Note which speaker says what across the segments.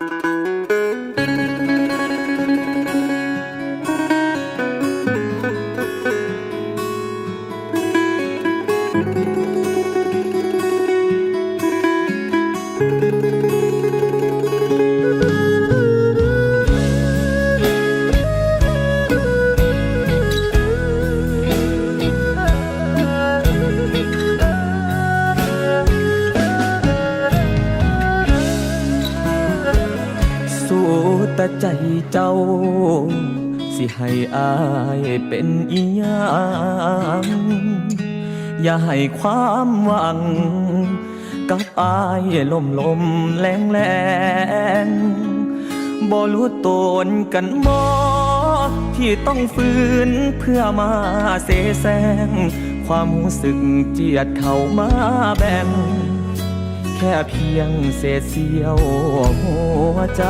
Speaker 1: สู้ แต่ใจเจ้า สิให้อายเป็นอีหยังอย่าให้ความหวัง กับอายลมลมแรงแรงบ่รู้ตนกันบ่ที่ต้องฝืนเพื่อมาเสแสร้งความรู้สึกเจียดเข้ามาแบ่ง แค่เพียงเศษเสี้ยวหัวใจ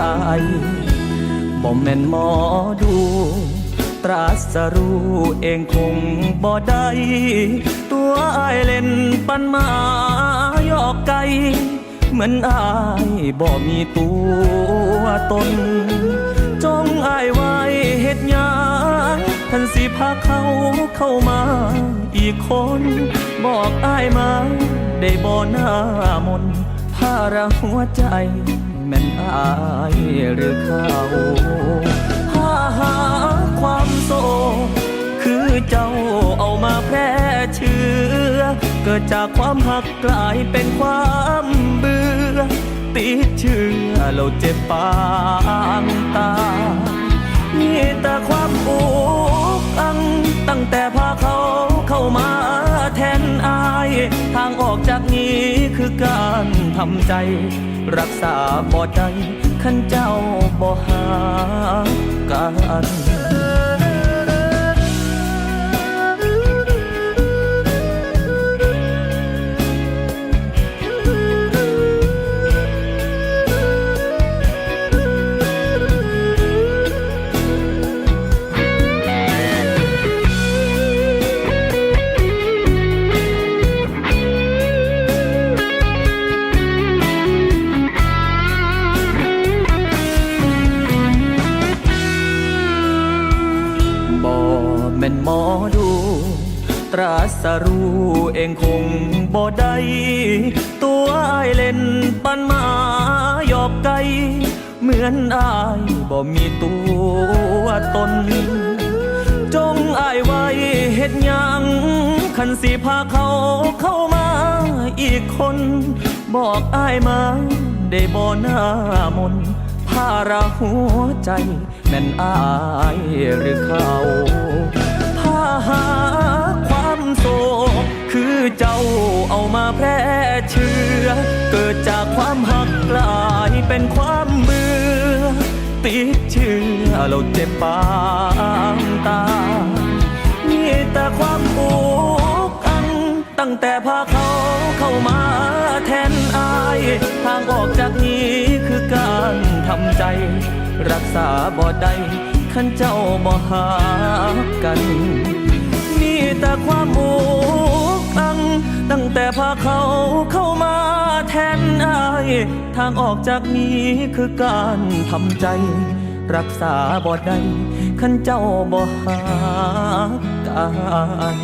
Speaker 1: บ่แม่นหมอดู ตรัสรู้เองคงบ่ได้ตัวอายเล่นปันมายอกไกเหมือนอายบ่มีตัวตน จงอายไว้เฮ็ดหยังท่านสิพาเขาเข้ามา อีกคนบอกอายมา ได้บ่หน้ามนภาระหัวใจแม่นอายหรือเขา กิดจากความหักกลายเป็นความเบื่อ ติดเชื้อเราเจ็บปางตามีแต่ความอุกอัง ตั้งแต่พาเขาเข้ามาแทนอาย ทางออกจากนี้คือการทำใจ รักษาบ่ได้ขันเจ้าบ่หากัน ตรัสรู้เองคงบ่ได้ตัวอายเล่นปันมาหยอกไกเหมือนอายบ่มีตัวตน จงอายไว้เฮ็ดยังคันสิพาเขาเข้ามาอีกคน บอกอายมาได้บ่หน้ามนภาระหัวใจแม่นอายหรือเขาพาหา โศกคือเจ้าเอามาแพร่เชื้อ เกิดจากความหักกลายเป็นความเบื่อ ติดเชื้อเราเจ็บปางตา มีแต่ความอุกอังตั้งแต่พาเขาเข้ามาแทนอาย ทางออกจากนี้คือการทำใจ รักษาบ่ได้ขันเจ้าบ่หากัน แต่ความอุกอังตั้งแต่พาเขาเข้ามาแทนอาย ทางออกจากนี้คือการทำใจ รักษาบ่ได้ขันเจ้าบ่หากัน